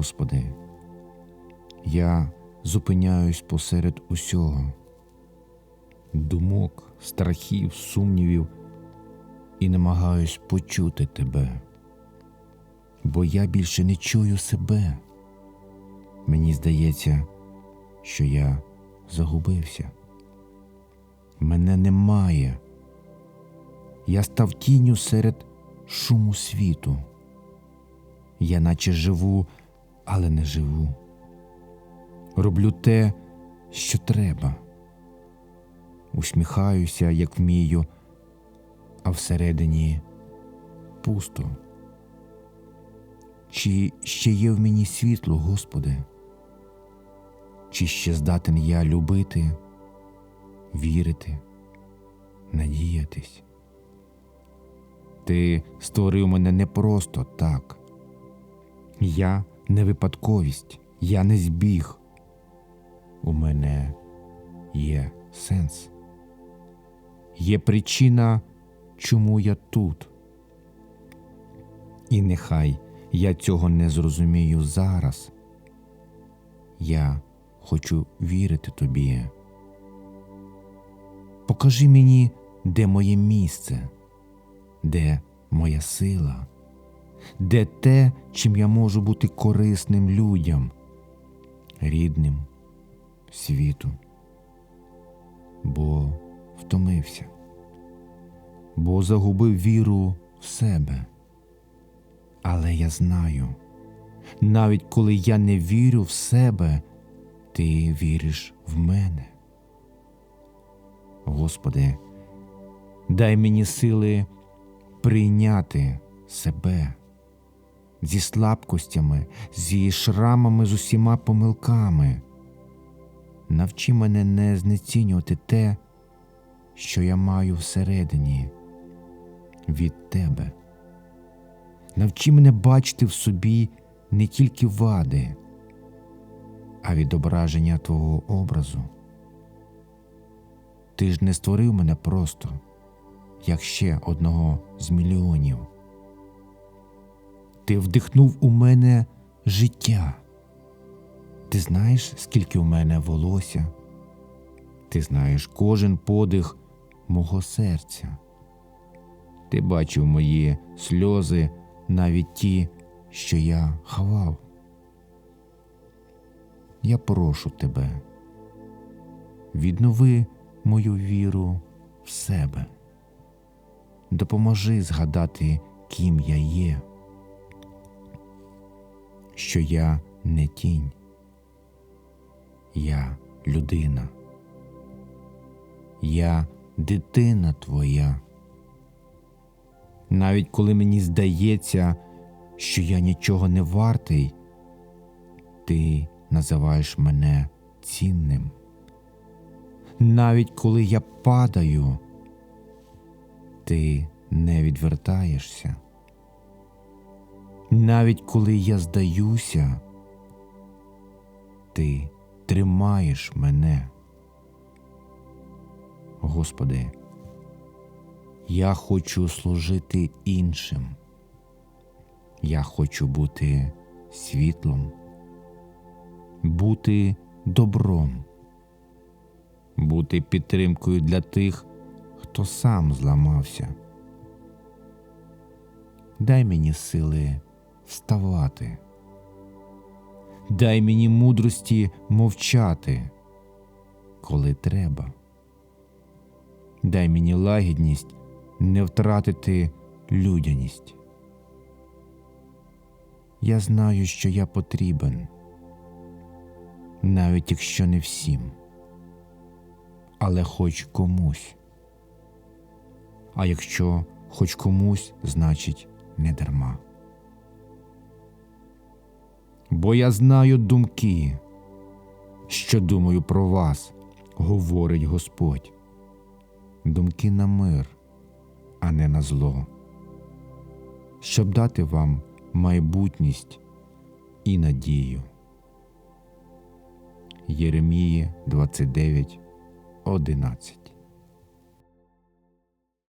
Господи, я зупиняюсь посеред усього, думок, страхів, сумнівів і намагаюсь почути Тебе, бо я більше не чую себе. Мені здається, що я загубився. Мене немає. Я став тінню серед шуму світу. Я наче живу, але не живу. Роблю те, що треба. Усміхаюся, як вмію, а всередині пусто. Чи ще є в мені світло, Господи? Чи ще здатен я любити, вірити, надіятись? Ти створив мене не просто так. Я не випадковість, я не збіг. У мене є сенс. Є причина, чому я тут. І нехай я цього не зрозумію зараз. Я хочу вірити тобі. Покажи мені, де моє місце, де моя сила, де те, чим я можу бути корисним людям, рідним, світу, бо втомився, бо загубив віру в себе. Але я знаю, навіть коли я не вірю в себе, ти віриш в мене. Господи, дай мені сили прийняти себе зі слабкостями, зі шрамами, з усіма помилками. Навчи мене не знецінювати те, що я маю всередині від Тебе. Навчи мене бачити в собі не тільки вади, а відображення Твого образу. Ти ж не створив мене просто, як ще одного з мільйонів. Ти вдихнув у мене життя. Ти знаєш, скільки у мене волосся, ти знаєш кожен подих мого серця. Ти бачив мої сльози, навіть ті, що я ховав. Я прошу тебе, віднови мою віру в себе, допоможи згадати, ким я є, що я не тінь, я людина, я дитина твоя. Навіть коли мені здається, що я нічого не вартий, ти називаєш мене цінним. Навіть коли я падаю, ти не відвертаєшся. Навіть коли я здаюся, ти тримаєш мене. Господи, я хочу служити іншим. Я хочу бути світлом, бути добром, бути підтримкою для тих, хто сам зламався. Дай мені сили вставати, дай мені мудрості мовчати, коли треба. Дай мені лагідність не втратити людяність. Я знаю, що я потрібен, навіть якщо не всім, але хоч комусь. А якщо хоч комусь, значить не дарма. Бо я знаю думки, що думаю про вас, говорить Господь. Думки на мир, а не на зло, щоб дати вам майбутність і надію. Єремії 29, 11